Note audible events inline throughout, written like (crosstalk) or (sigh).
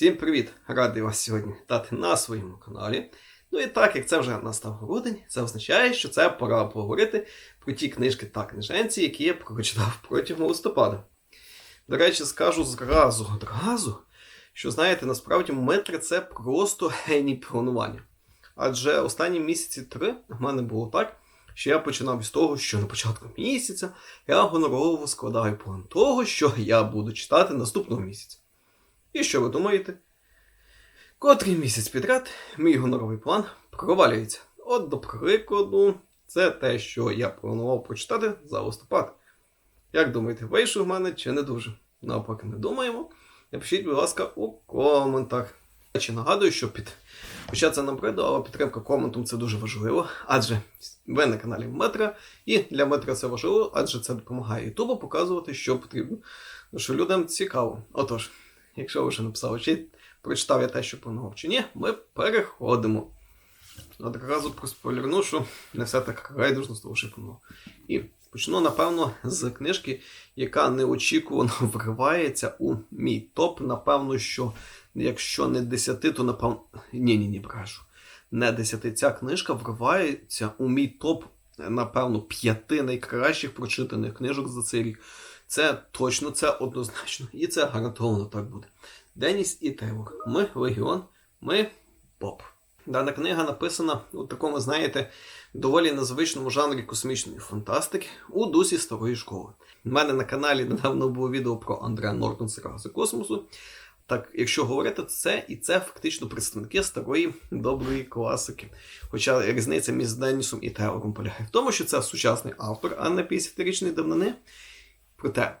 Всім привіт! Радий вас сьогодні вітати на своєму каналі. Ну і так, як це вже настав грудень, це означає, що це пора поговорити про ті книжки та книженці, які я прочитав протягом листопада. До речі, скажу зразу, одразу, що знаєте, насправді метри це просто геній планування. Адже останні місяці три в мене було так, що я починав із того, що на початку місяця я гонорово складаю план того, що я буду читати наступного місяця. І що ви думаєте? Котрий місяць підряд мій гоноровий план провалюється. От, до прикладу, це те, що я планував прочитати за листопад. Як думаєте, вийшов в мене чи не дуже? А поки не думаємо, напишіть, будь ласка, у коментах. Чи нагадую, що під хоча це набридло, але підтримка коментом це дуже важливо, адже ви на каналі Метра, і для Метра це важливо, адже це допомагає Ютубу показувати, що потрібно. Ну, що людям цікаво. Отож, якщо ви вже написали, чи прочитав я те, що планував, чи ні, ми переходимо. Одразу проспойлерну, що не все так райдужно з того, що я. І почну, напевно, з книжки, яка неочікувано (laughs) вривається у мій топ. Напевно, що якщо не 10, то напевно. Ні, ні, брешу. Не 10. Ця книжка вривається у мій топ, напевно, п'яти найкращих прочитаних книжок за цей рік. Це точно, це однозначно. І це гарантовано так буде. Деніс і Тейлор. Ми легіон, ми поп. Дана книга написана у такому, знаєте, доволі незвичному жанрі космічної фантастики у дусі старої школи. У мене на каналі недавно було відео про Андреа Нортон Срази космосу. Так, якщо говорити, це і це фактично представники старої доброї класики. Хоча різниця між Денісом і Тейлором полягає в тому, що це сучасний автор, а не 50-річної давнини. Проте,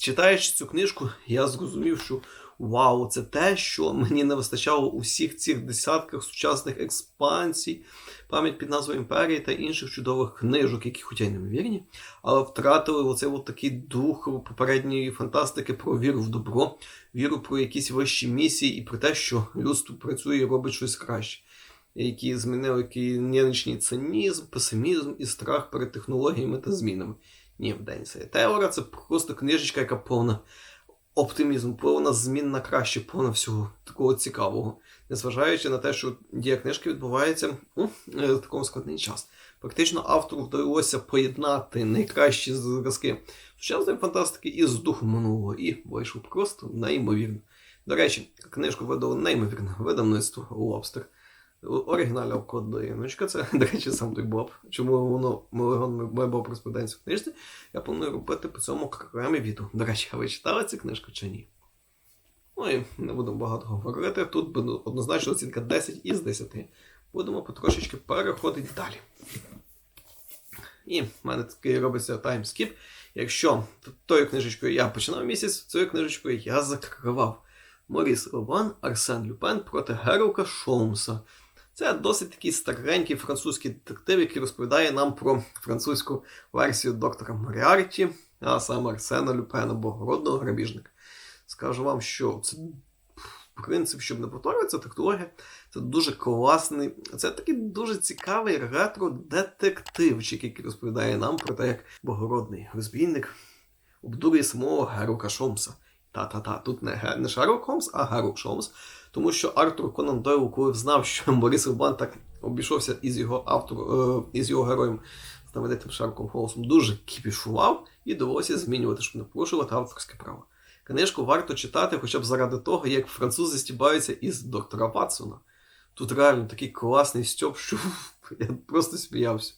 читаючи цю книжку, я зрозумів, що вау, це те, що мені не вистачало у всіх цих десятках сучасних експансій, пам'ять під назвою Імперії та інших чудових книжок, які хоча й неймовірні, але втратили оцей от такий дух попередньої фантастики про віру в добро, віру про якісь вищі місії і про те, що людство працює і робить щось краще. Які змінили який нинішній цинізм, песимізм і страх перед технологіями та змінами. Ні, в Деніса і Тейлора це просто книжечка, яка повна оптимізму, повна змін на краще, повна всього такого цікавого. Незважаючи на те, що дія книжки відбувається у е, такому складний час. Фактично, автору вдалося поєднати найкращі зразки сучасної фантастики із духом минулого, і вийшов просто неймовірно. До речі, книжку видало неймовірне видавництво Лобстер. Оригінальна обкладиночка, це, (laughs) до речі, сам той Боб. Чому воно ми Боб розповідається в книжці? Я планую робити по цьому окремі відео. До речі, а ви читали цю книжку чи ні? Ну і не будемо багато говорити. Тут буде однозначно оцінка 10 із 10. Будемо потрошечки переходити далі. І в мене такий робиться таймскіп. Якщо тою книжечкою я починав місяць, цією книжечкою я закривав. Моріс Рован, Арсен Люпен проти Герука Шоумса. Це досить такий старенький французький детектив, який розповідає нам про французьку версію доктора Моріарті, а саме Арсена Люпена, богородного грабіжника. Скажу вам, що це принцип, щоб не повторюватися, технологія, це дуже класний, це такий дуже цікавий ретро-детективчик, який розповідає нам про те, як богородний розбійник обдурює самого Герука Шомса. Та-та-та, тут не, не Шерлок Холмс, а Герук Шолмс. Тому що Артур Конан Дойл, коли знав, що (laughs) Борис Рубан так обійшовся із його автор, е, із його героєм знаменитим Шерлоком Холмсом, дуже кіпішував і довелося змінювати, щоб не порушувати авторське право. Книжку варто читати хоча б заради того, як французи стібаються із доктора Ватсона. Тут реально такий класний стьоп, що (laughs) я просто сміявся.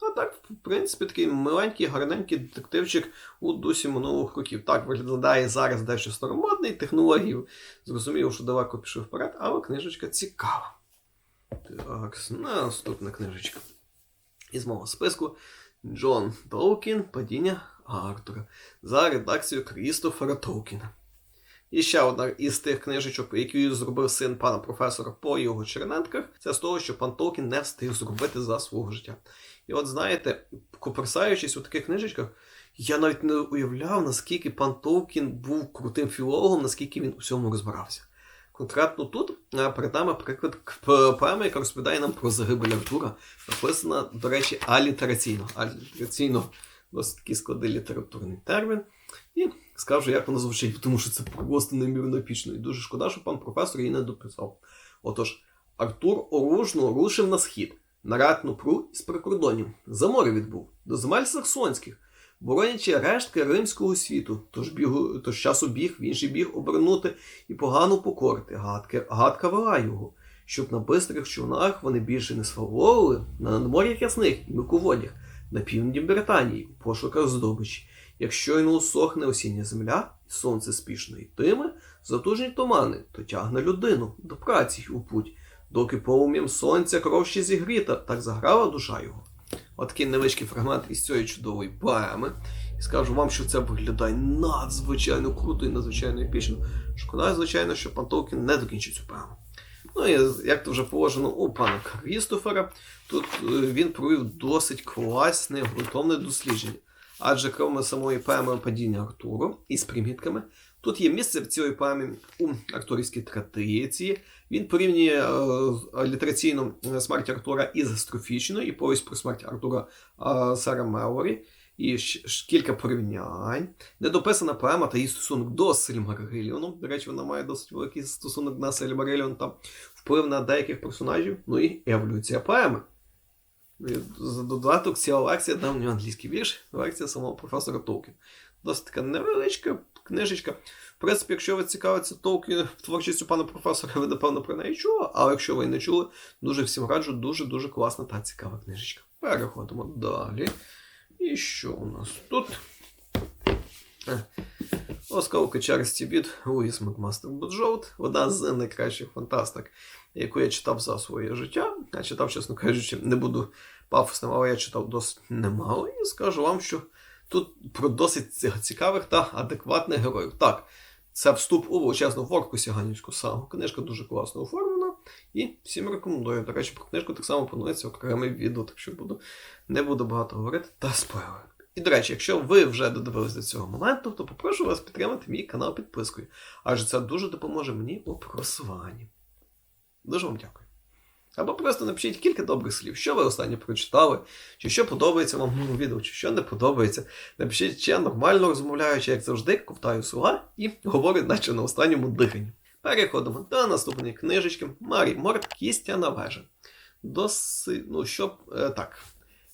А так, в принципі, такий миленький, гарненький детективчик у дусі минулих років. Так, виглядає зараз дещо старомодний, технологію. Зрозуміло, що далеко пішов вперед, але книжечка цікава. Так, наступна книжечка. Із мого списку Джон Толкін Падіння Артура за редакцією Крістофера Толкіна. І ще одна із тих книжечок, які зробив син пана професора по його чернетках, це з того, що пан Толкін не встиг зробити за свого життя. І от знаєте, коперсаючись у таких книжечках, я навіть не уявляв, наскільки пан Толкін був крутим філологом, наскільки він у всьому розбирався. Конкретно тут перед нами приклад поема, яка розповідає нам про загибель Артура, написана, до речі, алітераційно. Алітераційно досить такий складний літературний термін. І скажу, як вона звучить, тому що це просто неймовірно епічно. І дуже шкода, що пан професор її не дописав. Отож, Артур оружно рушив на схід, на ратну пру із прикордонів. За море відбув, до земель саксонських, боронячи рештки римського світу, тож, бігу, тож часу біг в інший біг обернути і погано покорити. Гадка, гадка вела його, щоб на бистрих човнах вони більше не сваволили на надмор'ях ясних і мілководях, на півдні Британії, у пошуках здобичі. Як щойно усохне осіння земля, і сонце спішно йтиме, затужні тумани, то тягне людину до праці й у путь, доки полум'ям сонця кров ще зігріта, так заграла душа його. От такий невеличкий фрагмент із цієї чудової поеми. І скажу вам, що це виглядає надзвичайно круто і надзвичайно епічно. Шкода, звичайно, що пан Толкін не докінчив цю поему. Ну і як то вже положено у пана Крістофера, тут е, він провів досить класне, ґрунтовне дослідження. Адже крім самої поеми падіння Артуру із примітками, тут є місце в цій поемі у акторській традиції. Він порівнює е, літераційну смерть Артура із строфічною і повість про смерть Артура е, Сара Мелорі. І кілька порівнянь. Недописана поема та її стосунок до Сильмарилліону. До речі, вона має досить великий стосунок на Сильмарилліон та вплив на деяких персонажів. Ну і еволюція поеми. За додаток ціла лекція давньо англійський вірш, лекція самого професора Толкіна. Досить така невеличка книжечка. В принципі, якщо ви цікавитеся Толкін творчістю пана професора, ви напевно про неї чули, але якщо ви не чули, дуже всім раджу, дуже-дуже класна та цікава книжечка. Переходимо далі. І що у нас тут? Осколки черсті від Луїс Макмастер Боджоут, одна з найкращих фантастик, яку я читав за своє життя. Я читав, чесно кажучи, не буду пафосним, але я читав досить немало. І скажу вам, що тут про досить цікавих та адекватних героїв. Так, це вступ у величезну ворку Сіганівську саму. Книжка дуже класно оформлена. І всім рекомендую. До речі, про книжку так само планується окремий відео, так що буду, не буду багато говорити та спойлер. І, до речі, якщо ви вже додивились до цього моменту, то попрошу вас підтримати мій канал підпискою, адже це дуже допоможе мені у просуванні. Дуже вам дякую. Або просто напишіть кілька добрих слів, що ви останнє прочитали, чи що подобається вам моєму відео, чи що не подобається. Напишіть, чи я нормально розмовляю, чи як завжди, ковтаю слова і говорю, наче на останньому диханні. Переходимо до наступної книжечки Марі Морт Кістяна вежа. Досить, ну, щоб е, так.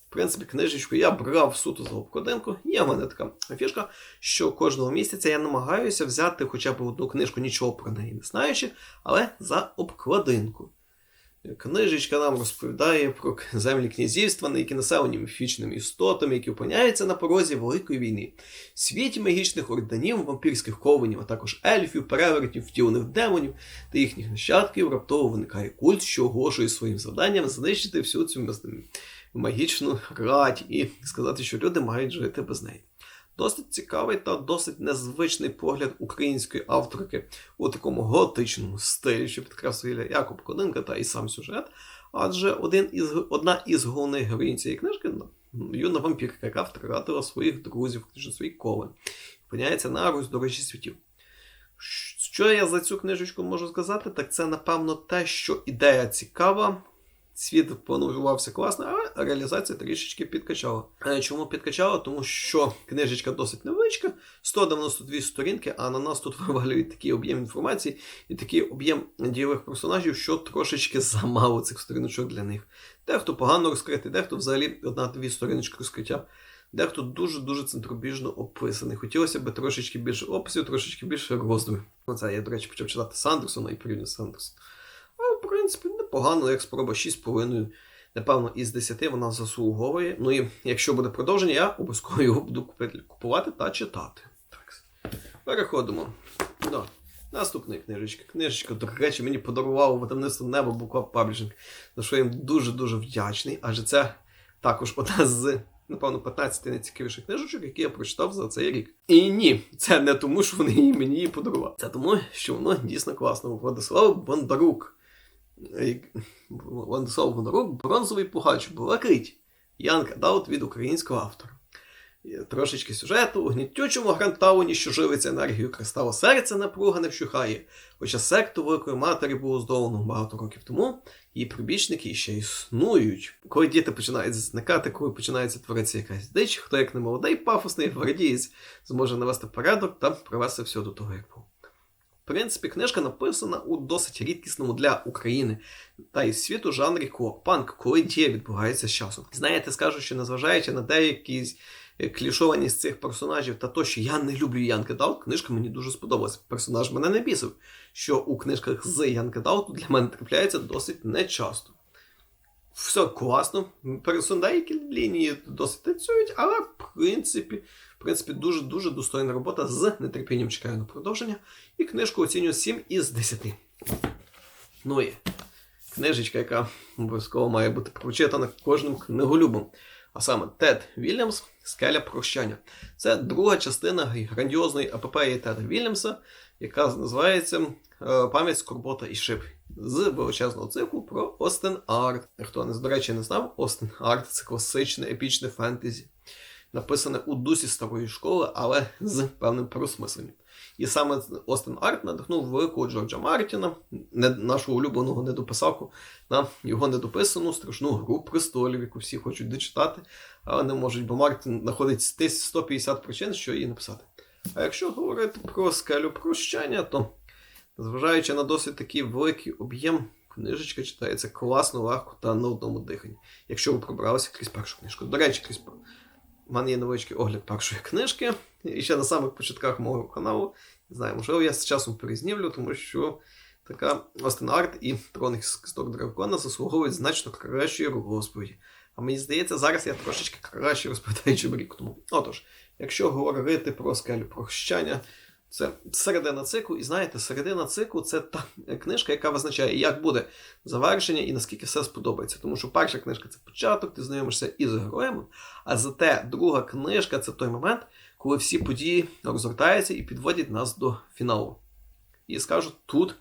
В принципі, книжечку я брав суто за обкладинку. Є в мене така фішка, що кожного місяця я намагаюся взяти хоча б одну книжку, нічого про неї не знаючи, але за обкладинку. Книжечка нам розповідає про землі князівства, на які населені міфічними істотами, які опиняються на порозі Великої війни. Світі магічних орданів, вампірських ковенів, а також ельфів, перевертів, втілених демонів та їхніх нащадків раптово виникає культ, що оголошує своїм завданням знищити всю цю магічну радь і сказати, що люди мають жити без неї. Досить цікавий та досить незвичний погляд української авторки у такому готичному стилі, що підкреслює як обкладинка та і сам сюжет. Адже один із, одна із головних героїнь цієї книжки юна вампірка, яка втратила своїх друзів, фактично свій ковен, опиняється на роздорожі світів. Що я за цю книжечку можу сказати? Так це, напевно, те, що ідея цікава. Світ планувався класно, але реалізація трішечки підкачала. Е, Чому підкачала? Тому що книжечка досить невеличка, 192 сторінки, а на нас тут (laughs) вивалюють такий об'єм інформації і такий об'єм дієвих персонажів, що трошечки замало цих сторіночок для них. Дехто погано розкритий, дехто взагалі одна-дві сторіночки розкриття. Дехто дуже-дуже центробіжно описаний. Хотілося б трошечки більше описів, трошечки більше роздумів. Ну, Це я, до речі, почав читати Сандерсона і порівняно з Сандерсоном. Але, в принципі, непогано, як спроба 6,5. Напевно, із 10 вона заслуговує. Ну і якщо буде продовження, я обов'язково його буду купувати та читати. Так. Переходимо до наступної книжечки. Книжечка, до речі, мені подарувало видавництво Небо Буква Паблішинг, за що я їм дуже-дуже вдячний. Адже це також одна з, напевно, 15 найцікавіших книжечок, які я прочитав за цей рік. І ні, це не тому, що вони мені її подарували. Це тому, що воно дійсно класно. Владислав Бондарук. Е, Владислав Бондарук, бронзовий пугач, блакить. Янка Даут від українського автора. Трошечки сюжету у гнітючому грантауні, що живиться енергією кристалу серця, напруга не вщухає. Хоча секту Великої Матері було здолано багато років тому, її прибічники ще існують. Коли діти починають зникати, коли починається творитися якась дич, хто як не молодий пафосний гвардієць зможе навести порядок та привести все до того, як було. Принципі, книжка написана у досить рідкісному для України та і світу жанрі клопанк, коли дія відбувається з часом. Знаєте, скажу, що незважаючи на деякі е, клішованість цих персонажів та то, що я не люблю Янки Даут, книжка мені дуже сподобалась. Персонаж мене не бісив, що у книжках з Янки Дауту для мене трапляється досить нечасто. Все класно, персон деякі лінії досить танцюють, але в принципі, в принципі дуже-дуже достойна робота з нетерпінням чекаю на продовження. І книжку оцінюю 7 із 10. Ну і книжечка, яка обов'язково має бути прочитана кожним книголюбом. А саме Тед Вільямс Скеля прощання. Це друга частина грандіозної епопеї Теда Вільямса, яка називається е, Пам'ять Скорбота і Шип з величезного циклу про Остен Арт. Хто не до речі не знав, Остен Арт це класичне епічне фентезі, написане у дусі старої школи, але з певним переосмисленням. І саме Остен Арт надихнув великого Джорджа Мартіна, нашого улюбленого недописаку, на його недописану страшну гру престолів, яку всі хочуть дочитати, але не можуть, бо Мартін знаходить десь 150 причин, що її написати. А якщо говорити про скелю прощання, то зважаючи на досить такий великий об'єм, книжечка читається класно, легко та на одному диханні, якщо ви пробралися крізь першу книжку. До речі, крізь у мене є невеличкий огляд першої книжки, і ще на самих початках мого каналу. Не знаю, можливо, я з часом перезнімлю, тому що така Остен Арт і Трон кісток дракона заслуговують значно кращої розповіді. А мені здається, зараз я трошечки краще розповідаю, чим рік тому. Отож, якщо говорити про скелю прощання, це середина циклу, і знаєте, середина циклу це та книжка, яка визначає, як буде завершення і наскільки все сподобається. Тому що перша книжка це початок, ти знайомишся із героями, а зате друга книжка це той момент, коли всі події розгортаються і підводять нас до фіналу. І скажу, тут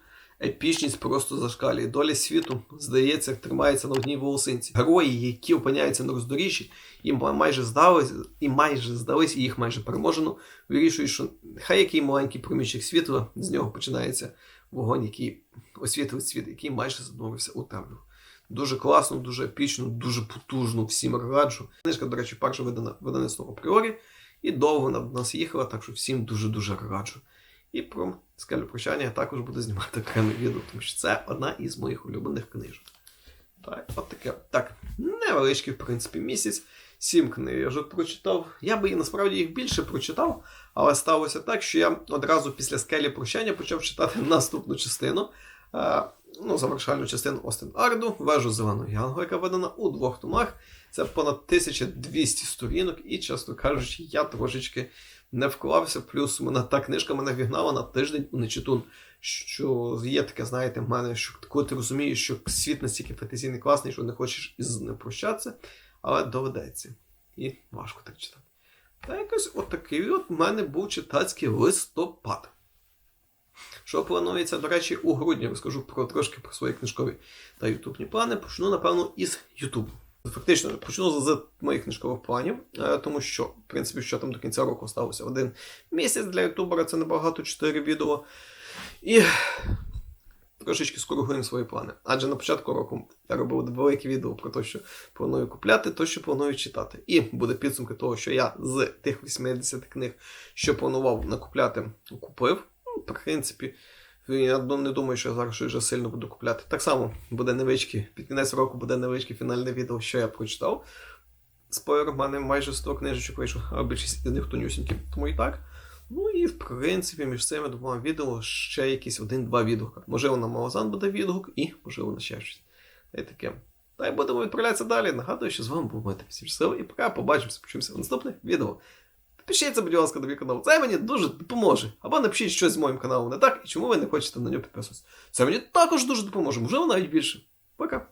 епічність просто зашкалює. Доля світу, здається, тримається на одній волосинці. Герої, які опиняються на роздоріжжі, їм майже здались, і майже здались, і їх майже переможено, вирішують, що хай який маленький проміжок світла, з нього починається вогонь, який освітлить світ, який майже занурився у темряву. Дуже класно, дуже епічно, дуже потужно, всім раджу. Книжка, до речі, перша видана видаництво апріорі, і довго вона до нас їхала, так що всім дуже-дуже раджу. І про скелю прощання я також буду знімати окреме відео, тому що це одна із моїх улюблених книжок. Так, от таке. Так, невеличкий, в принципі, місяць. Сім книжок прочитав. Я би і насправді їх більше прочитав, але сталося так, що я одразу після скелі прощання почав читати наступну частину. е, Ну, завершальну частину Остен Арду, вежу Зеленого Янгу, яка видана у двох томах. Це понад 1200 сторінок, і, чесно кажучи, я трошечки не вклався. Плюс мене та книжка мене вігнала на тиждень у нечитун. Що є таке, знаєте, в мене, що коли ти розумієш, що світ настільки фантазійний класний, що не хочеш із ним прощатися, але доведеться. І важко так читати. Та якось отакий от в мене був читацький листопад. Що планується, до речі, у грудні розкажу про трошки про свої книжкові та ютубні плани. Почну, напевно, із Ютубу. Фактично, почну з моїх книжкових планів, е, тому що, в принципі, що там до кінця року сталося один місяць для ютубера, це небагато 4 відео. І трошечки скоригуємо свої плани. Адже на початку року я робив велике відео про те, що планую купляти, то, що планую читати. І буде підсумки того, що я з тих 80 книг, що планував накупляти, купив. Ну, в принципі, я ну, не думаю, що я зараз вже сильно буду купляти. Так само буде невеличкий, під кінець року буде невеличке фінальне відео, що я прочитав. Спойлер, в мене майже 100 книжечок вийшло, а більшість з них тонюсінькі, тому і так. Ну і в принципі між цими двома відео ще якийсь один-два відгука. Можливо, на Маозан буде відгук, і можливо на ще щось. Та й таке. Та й будемо відправлятися далі. Нагадую, що з вами був Мати всім і пока побачимося, почуємося в наступних відео. Підпишіться, будь ласка, на мій канал. Це мені дуже допоможе. Або напишіть щось з моїм каналом не так, і чому ви не хочете на нього підписуватися. Це мені також дуже допоможе, можливо, навіть більше. Пока.